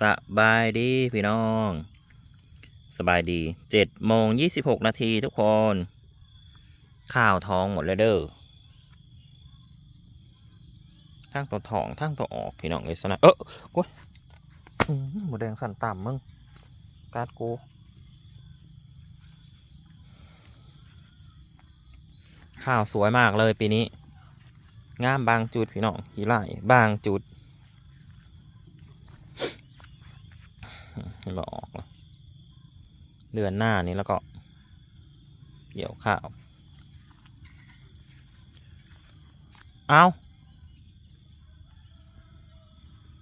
สบายดีพี่น้อง สบายดีเจ็ดโมงยี่สิบหกนาทีทุกคน ข้าวท้องหมดแล้วเด้อทั้งตัวท้องทั้งตัวออกพี่น้องเลยสนะเออโอ้ยหมูแดงสั่นต่ำมึงการ์ดกูข้าวสวยมากเลยปีนี้ งามบางจุดพี่น้องขี้ไล่บางจุด เห็นบ่ออก เดือนหน้านี้แล้วก็เกี่ยวข้าว เอา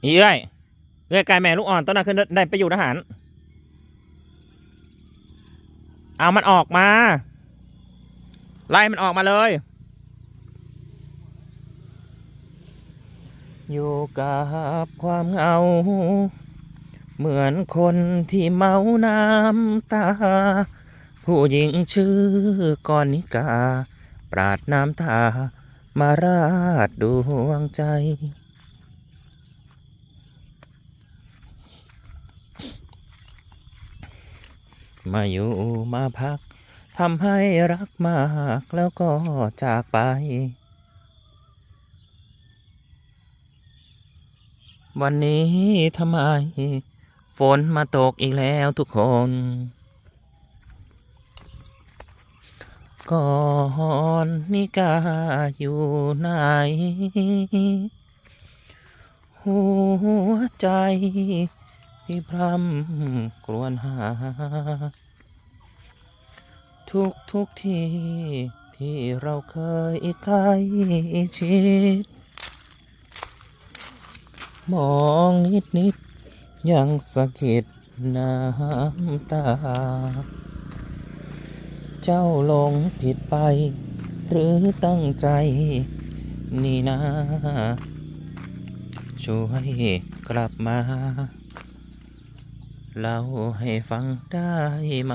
อีเอ้ยเอ้ยกายแม่ลูกอ่อนต้นน่ะขึ้นได้ไปอยู่ทหาร เอามันออกมา ไล่มันออกมาเลย อยู่กับความเหงา เหมือนคนที่เมาน้ำตา ผู้หญิงชื่อกรนิกา ปราดน้ำตา มาราดดวงใจ มาอยู่มาพักทำให้รักมากแล้วก็จากไป วันนี้ทำไม ฝนมาตกอีกแล้วทุกคน ก่อนนิกาอยู่ไหน หัวใจที่พร่ำกรวนหา ทุกทุกที่ที่เราเคยใกล้ชิด มองนิดนิด ยังสะกิดน้ำตา เจ้าลงผิดไป หรือตั้งใจ นี่นะ ช่วยกลับมา เล่าให้ฟังได้ไหม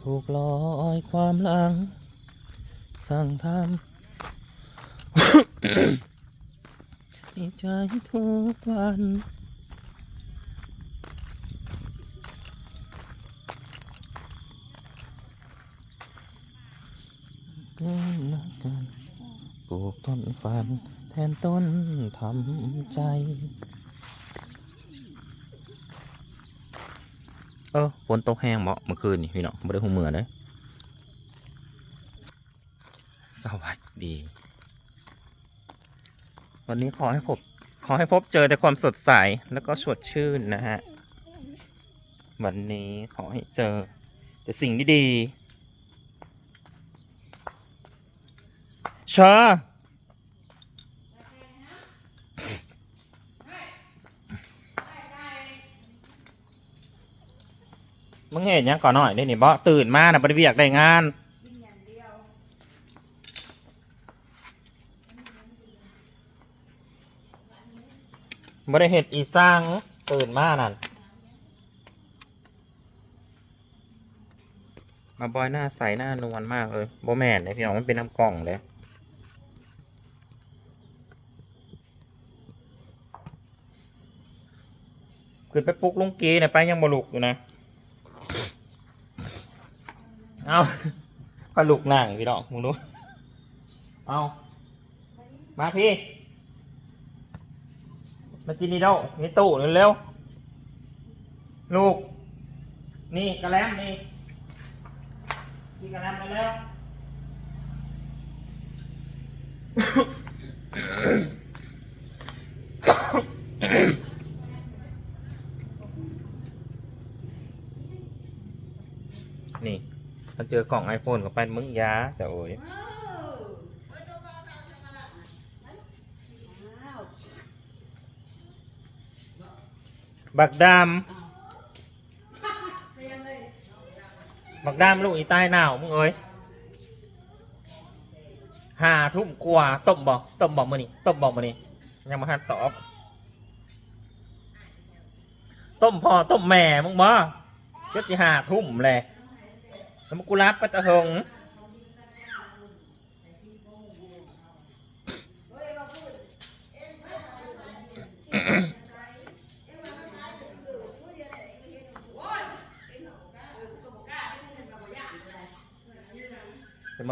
ถูกลอยความหลัง สั่งทำ ดีใจทุกวันเกินมากันปลูกต้นฝัน แทนต้นทำใจ เออฝนตกแห้งเหมาะเมื่อคืนนี่พี่น้องไม่ได้หูเหมือเลยสวัสดี วันนี้ขอให้พบขอให้พบเจอแต่ความสดใสแล้วก็สดชื่นนะฮะ วันนี้ขอให้เจอ แต่สิ่งดีๆเชอมึงเห็นยังก่อนหน่อยได้นี่บ่ตื่นมานะบริเวียกได้งาน บ่ได้เห็ดอีสร้างตื่นมานั่น มาบอยหน้าใสหน้านวลมากเลยโบแมนเลยพี่น้องมันเป็นน้ำกล่องเลยขึ้นไปปลุกลุงกีเนี่ยไปยังบลุกอยู่นะ เอาพอลุกนั่งพี่น้องมึงดูเอามาพี่ มาจินนี่เด้านี่ตู้เร็วๆลูก นี่กระแลมนี่นี่กระแลมมาแล้วนี่ถ้าเจอกล่องไอโฟนกับไปมึงยาจะโอ้ย บักดำบักดำลูกอีใต้หนาวมึงเอ้ยห้าทุ่มกว่าต้มบอกต้มบอกมานี่ต้มบอกมานี่ยังมาทันตอบต้มพ่อต้มแม่มึงบ่ก็สิห้าทุ่มแหละแล้วมึงกูรับไปตะหง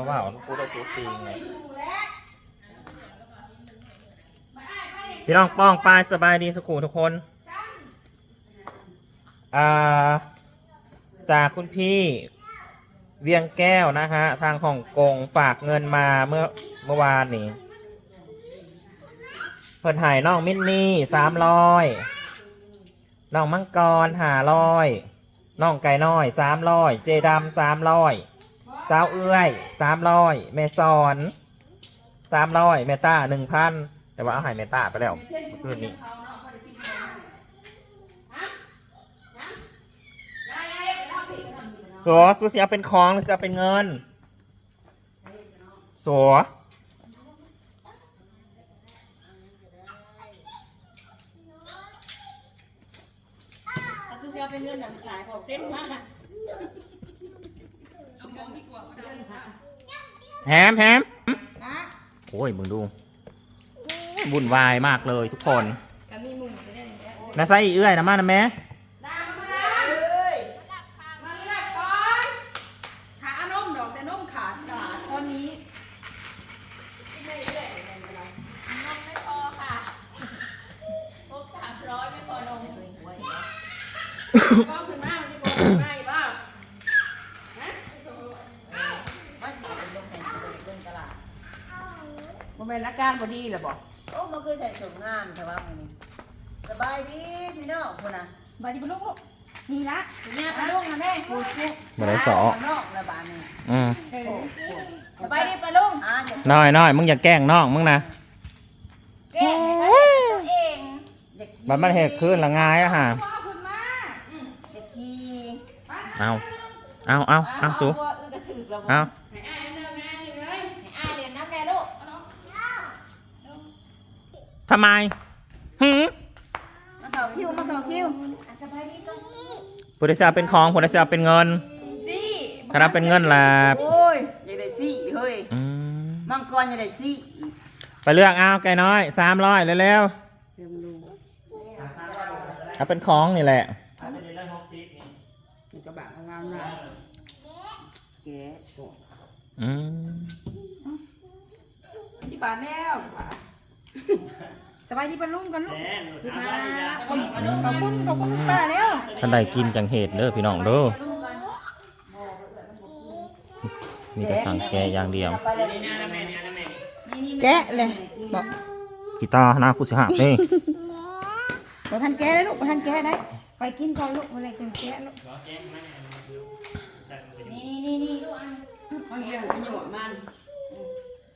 มาว่าพูดได้สูตรงพี่น้องป้องปายสบายดีสุขุทุกคน อ่า จากคุณพี่เวียงแก้วนะฮะ ทางฮ่องกงฝากเงินมาเมื่อเมื่อวานนี้เพิ่นหายน้องมินนี่สามร้อยน้องมังกรหาร้อยน้องไก่น้อยสามร้อยเจดำสามร้อย สาวเอื้อยสามร้อยแม่สอนสามร้อยแม่ต้าหนึ่งพันแต่ว่าเอาหายแม่ต้าไปแล้วเมื่อคืนนี้สัวสัวเสียเป็นของหรือเสียเป็นเงินสัวเอาทุกเสียเป็นเงินหนังขายของเต้นมาก แฮมแฮมโอ้ยมึงดูบุ่นวายมากเลยทุกคนก็มีมุมไปได้แล้วนาไซเอื้อยนะมานะแม่ หาอนมดอกแต่นมขาดขาดตอนนี้นมไม่พอค่ะครบสามร้อยไม่พอนมก็ขึ้นมาที่โกงไม่บ้า บ่แม่นอาการบ่ดีเหรอบอกโอ้มันคือใส่สมงามแต่ว่ามันนี่สบายดีพี่น้องคนน่ะบาดีบ่ลูกลูกนี่ละเนี่ยไปลูกนะแม่กูชุกมาได้สอข้างนอกระบาดนี่อืมสบายดีไปลูกอ่าจะน้อยน้อยมึงอย่าแกล้งน้องมึงนะเก่งตัวเองอยากขี่บัดมันเหตุขึ้นละงายอะฮะพ่อคุณมาอยากขี่เอาเอาเอาเอาสูตัวอึกระถือเราเอา ให้อายเดินมาหนึ่งเลยให้อายเรียนน้ำแน่ลูก ทำไมหืมมาเข่าคิ้วมาเข่าคิ้วสบายดีก็ผู้ใดจะเอาเป็นของผู้ใดจะเอาเป็นเงินสิถ้ารับเป็นเงินละโอ้ยอยากได้ซี่เฮ้ยอืมมังกรอยากได้ซี่ไปเลือกเอาไก่น้อยสามร้อยเร็วเรื่องดูๆเอาเป็นของนี่แหละกระบะงามนะแกะอืมที่บ้านแล้ว สบายดีปะลุงกันลูกคือค่ะขอบคุณขอบคุณขอบคุณป้าแล้วท่านใดกินจังเหตุเด้อพี่น้องเด้อมีแต่สั่งแกอย่างเดียว แกะเลยบอกกีตาร์หน้ากูสิหักนี่บ่ทันแกะได้ลูกบ่ทันแกะได้ไปกินก่อนลูกอะไรกินแกะลูกนี่นี่นี่ลูกอันมันเรื่องประโยชน์มัน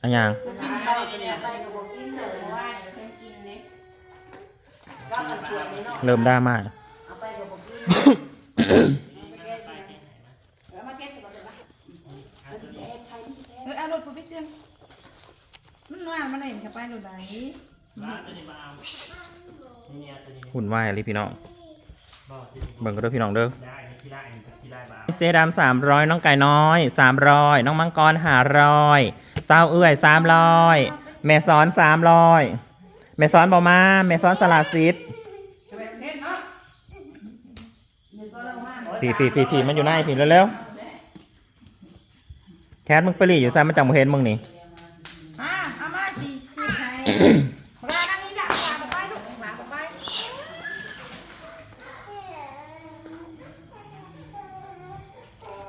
อันยังกินข้าวเนี่ยไปกับบอกกินเสร็จว่า เนาะเริ่มดราม่าเอาไปกับบอกกินเออเอารถกูไปเชื่อมมันว่ามันได้กับไปรถไหนหุ่นวายอะไรพี่น้องเบิ่งก็ด้วยพี่น้องเด้อเจดามสามร้อยน้องไก่น้อยสามร้อยน้องมังกรหาร้อยเจ้าเอื้อยสามร้อยแม่สอนสามร้อย แม่สอนบอมาแม่สอนสลาซิดผีผีผีผีมันอยู่ไหนผีเร็วๆแคทมึงไปหลีอยู่ซ้ายมันจังบ่เห็นมึงนี่อ่าเอามาสิคือใครรอนั่งนี่ล่ะลาไปลูกลาไป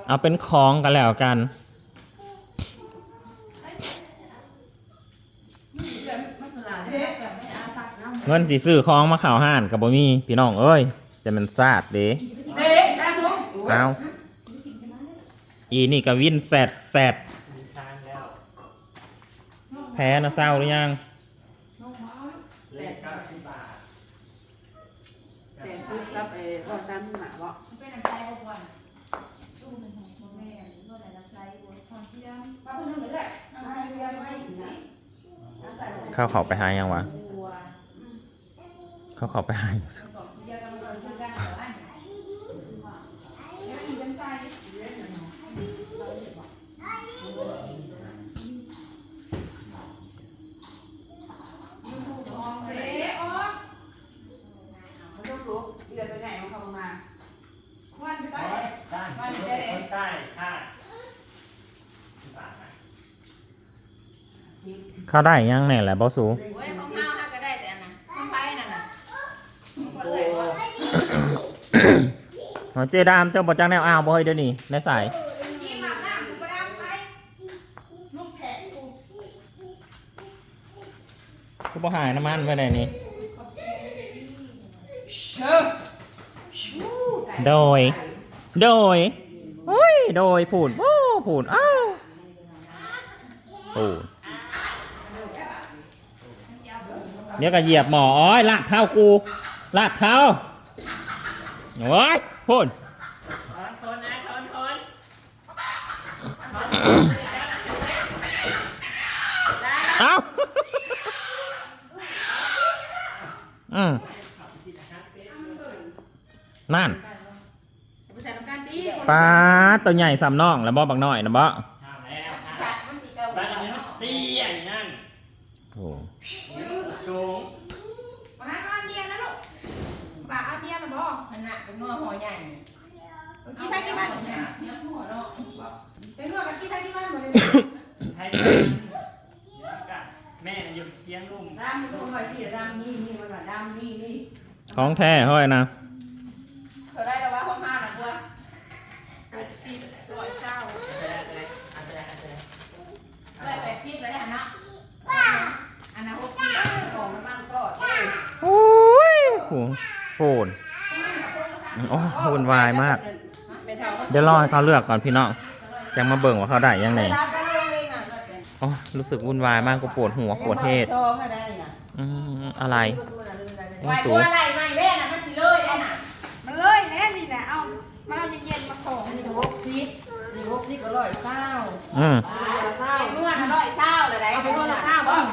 เอาเป็นของกันแล้วกัน เงินสิซื้อของมาข่าวห้านกับบ่มีพี่น้องเอ้ยแต่มันซาดเด้เด็กได้เอาอีนี่กับวินแซดแซดแพ้นะเศร้าหรือยัง แต่ซื้อกับเออก็ซ้ำหมาบ่ เป็นน้ำใจบ่ควรตู้เป็นของพ่อแม่ก็แต่น้ำใจบ่ความเชื่อป้าเพิ่นนึกเลยน้ำใจเรียนไว้นะ เข้าเขาไปหายังวะบัวเข้าเขาไปหายังเดียวกันบ่ชื่ เข้าได้ยังแน่แหละบอสู โอ้ยของเฮาฮาก็ได้แต่อันน่ะของไผนั่นน่ะโอ้อ๋อเจดามเจ้าบอจังแนวอ้าวบ่เฮ้ยเดี๋ยวนี้ในสายกินหมากน้ำกูบ่ได้ไปลูกแผลกูกูบ่หายน้ำมันไว้ไหนนี่ เชิญโดย โดยโอ้ยโดยผูดโอ้ผูดอ้าวผูด เดี๋ยวก็เหยียบหมอโอ้ยลากเท้ากูลากเท้าโอ้ยพูดถอนคนนะถอนคนเอ้าอืมนั่นผู้ชายต้องการตีปลาตัวใหญ่สามน่องแล้วบ่บักน้อยนะบ่ สัตว์มันสิเก่า บ้านอันนี้มันเตี้ยอย่างนั้น โอ้ สูง มาหาอาเดียนนะลูกปากอาเดียนนะบ่มันน่ะเป็นงัวหัวใหญ่กินไปกินบ้านเนี่ยเนี่ยหัวเนาะเป็นเรื่องกันกินไปกินบ้านหมดเลยให้แม่อยู่เคียงลุ่มดำมันคอยสิดำนี่นี่มันว่าดำนี่นี่ของแท้เฮ้ยนะเขาได้แล้วว่าของห้าน่ะบัวสี่ร้อยเช้าร้อยแปดสิบแล้วเนี่ยเนาะอันนั้นหกสิบของมันบ้างก็เอ้ยโอ้ยโหโหน โอ้ยวุ่นวายมากเป็นเท่าเดี๋ยวรอให้เขาเลือกก่อนพี่น้องยังมาเบิ่งว่าเขาได้ยังไงได้รับได้เรื่องเองอะโอ้ยรู้สึกวุ่นวายมากกูปวดหัวปวดเทศซองให้ได้น่ะอืมอะไรไหวบัวอะไรไม่แม่น่ะมันสิเลยได้น่ะมันเลยแน่นี่แหละเอามาเอาเย็นๆมาส่งอันนี้ก็หกสิบนี่หกสิบก็ร้อยเศร้าอืมร้อยเศร้าไอ้เมื่อน่ะร้อยเศร้าเลยได้เอาไปร้อยเศร้าบ้าง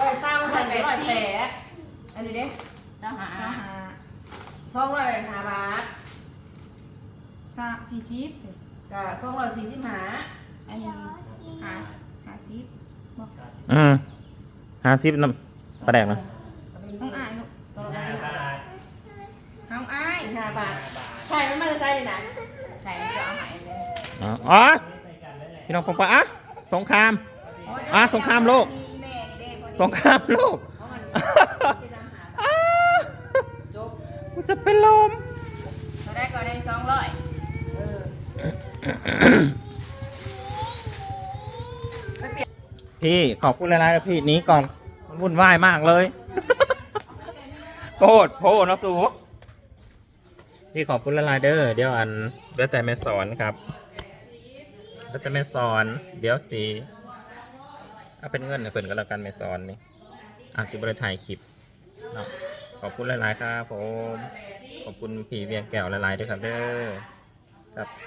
ร้อยเศร้าใส่ไปร้อยแปดอันนี้เด้เจ้าหาสาหา สองร้อยห้าบาทสาสี่สิบกับสองร้อยสี่สิบห้าอันนี้หาหาสิบอืมห้าสิบน้ำปลาแดกนะต้องอายลูกห้าบาทห้องอายห้าบาทใช่มันมาจะใส่เลยนะใส่จะเอาใหม่เลยอ๋ออ๋อพี่น้องปองปะอะสงครามอะสงครามโลกแม่นี่เด้คนสงครามโลก เพราะมัน อ้า จบ กู จะเป็นลมเขาได้ก็ได้สองร้อยเออพี่ขอบคุณหลายๆนะพี่หนี้ก่อนมันวุ่นวายมากเลย โพดโพดเนาะสูพี่ขอบคุณหลายๆเด้อเดี๋ยวอันเดี๋ยวแต่แม่สอนครับเดี๋ยวแต่แม่สอน เดี๋ยวสีเอาเป็นเงินให้เพิ่นก็แล้วกันแม่สอนนี่อาจจะบริถ่ายคลิปเนาะ ขอบคุณหลาย ๆ ครับผม ขอบคุณผีเวียงแก้วหลาย ๆ ด้วยครับเด้อครับ